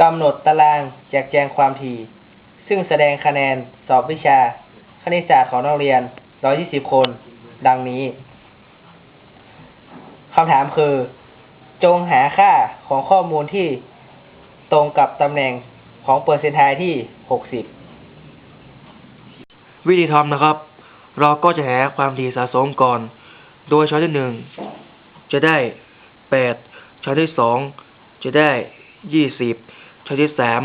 กำหนดตารางแจกแจงความถี่ ซึ่งแสดงคะแนนสอบวิชา คณิตศาสตร์ของนักเรียน 120 คน ดังนี้ คำถามคือ จงหาค่าของข้อมูลที่ตรงกับตำแหน่งของเปอร์เซนต์ไทที่ 60 วิธีทำนะครับ เราก็จะหาความถี่สะสมก่อน โดยช้อยที่หนึ่งจะได้แปดช้อยที่สองจะได้ยี่สิบ ช้อยที่สาม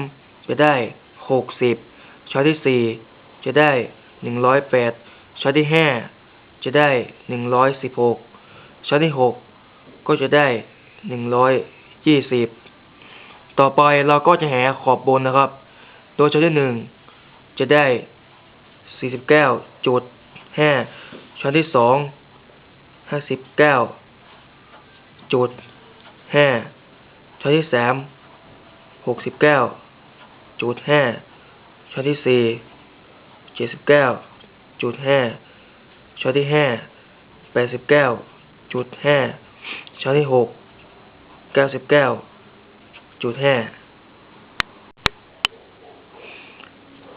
จะได้หกสิบช้อยที่สี่จะได้หนึ่งร้อยแปดช้อยที่ห้าจะได้หนึ่งร้อยสิบหกช้อยที่หกก็จะได้หนึ่งร้อยยี่สิบต่อไปเราก็จะหาขอบบนนะครับ โดยช้อยที่หนึ่งจะได้สี่สิบเก้าจุดห้าช้อนที่สองห้าสิบเก้าจุดห้าช้อนที่สาม หกสิบเก้าจุดห้าช้อนที่สี่เจ็ดสิบเก้าจุดห้าช้อนที่ห้าแปดสิบเก้าจุดห้าช้อนที่หกเก้าสิบเก้าจุดห้า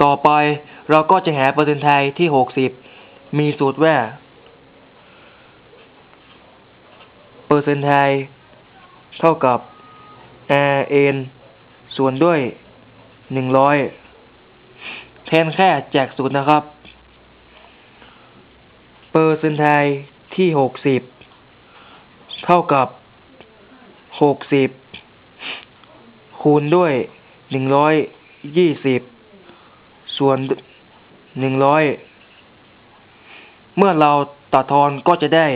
ต่อไปเราก็จะหาเปอร์เซ็นต์ไทยที่หกสิบมีสูตรว่า เปอร์เซ็นต์ไทยเท่ากับ r n ส่วนด้วยหนึ่งร้อยแทนแค่แจกสูตรนะครับ เปอร์เซนต์ไทยที่หกสิบเท่ากับหกสิบคูณด้วยหนึ่งร้อยยี่สิบส่วนหนึ่งร้อยเมื่อเราตัดทอนก็จะได้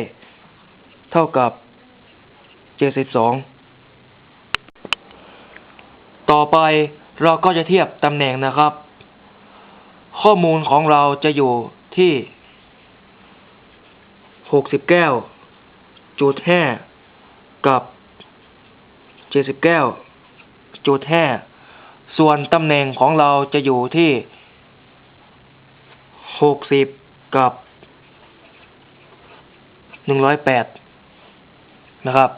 เท่ากับเจ็ดสิบสอง ต่อไปเราก็จะเทียบตำแหน่งนะครับ ข้อมูลของเราจะอยู่ที่หกสิบเก้าจุดห้ากับเจ็ดสิบเก้าจุดห้าส่วนตำแหน่งของเราจะอยู่ที่หกสิบกับหนึ่งร้อยแปดนะครับ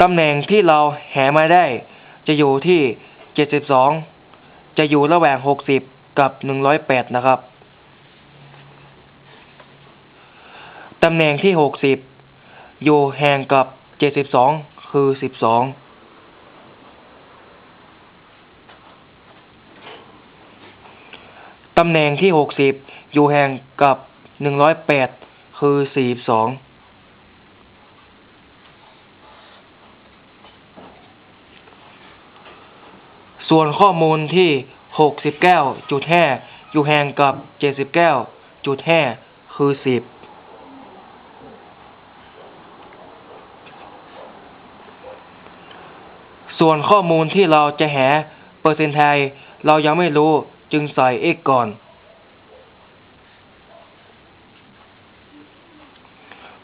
ตำแหน่งที่เราแหมาได้ จะอยู่ที่เจ็ดสิบสองจะอยู่ระหว่างหกสิบกับหนึ่งร้อยแปดนะครับ ตำแหน่งที่หกสิบอยู่ห่างกับเจ็ดสิบสองคือสิบสองตำแหน่งที่หกสิบอยู่ห่างกับหนึ่งร้อยแปดคือสี่ ส่วนข้อมูลที่หกสิบเก้าจุดห้อยู่แห่งกับเจ็ดสิบเก้าจุดห้คือสิบส่วนข้อมูลที่เราจะหาเปอร์เซ็นต์ไทย เรายังไม่รู้จึงใส่ x ก่อน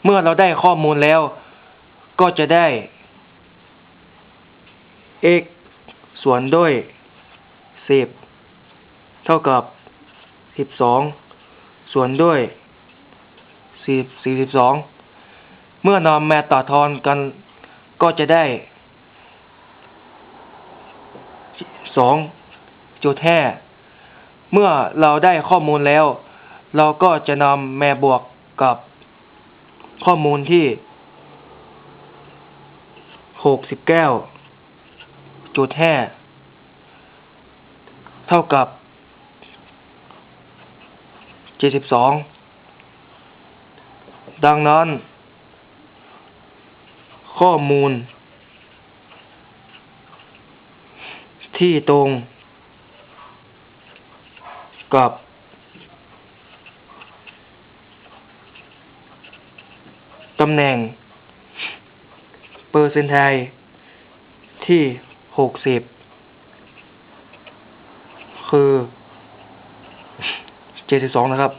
เมื่อเราได้ข้อมูลแล้ว ก็จะได้ x ส่วนด้วย10เท่ากับ12ส่วนด้วย10 42เมื่อนำแมาต่อทอนกันก็จะได้สองจุดห้เมื่อเราได้ข้อมูลแล้ว เราก็จะนำแมาบวกกับข้อมูลที่หกสิบเก้า จุดห้เท่ากับเจ็ดสิบสองดังนั้น ข้อมูล ที่ตรง กับ ตำแหน่ง เปอร์เซนต์ไทยที่ หกสิบคือเจ็ดสิบสองนะครับ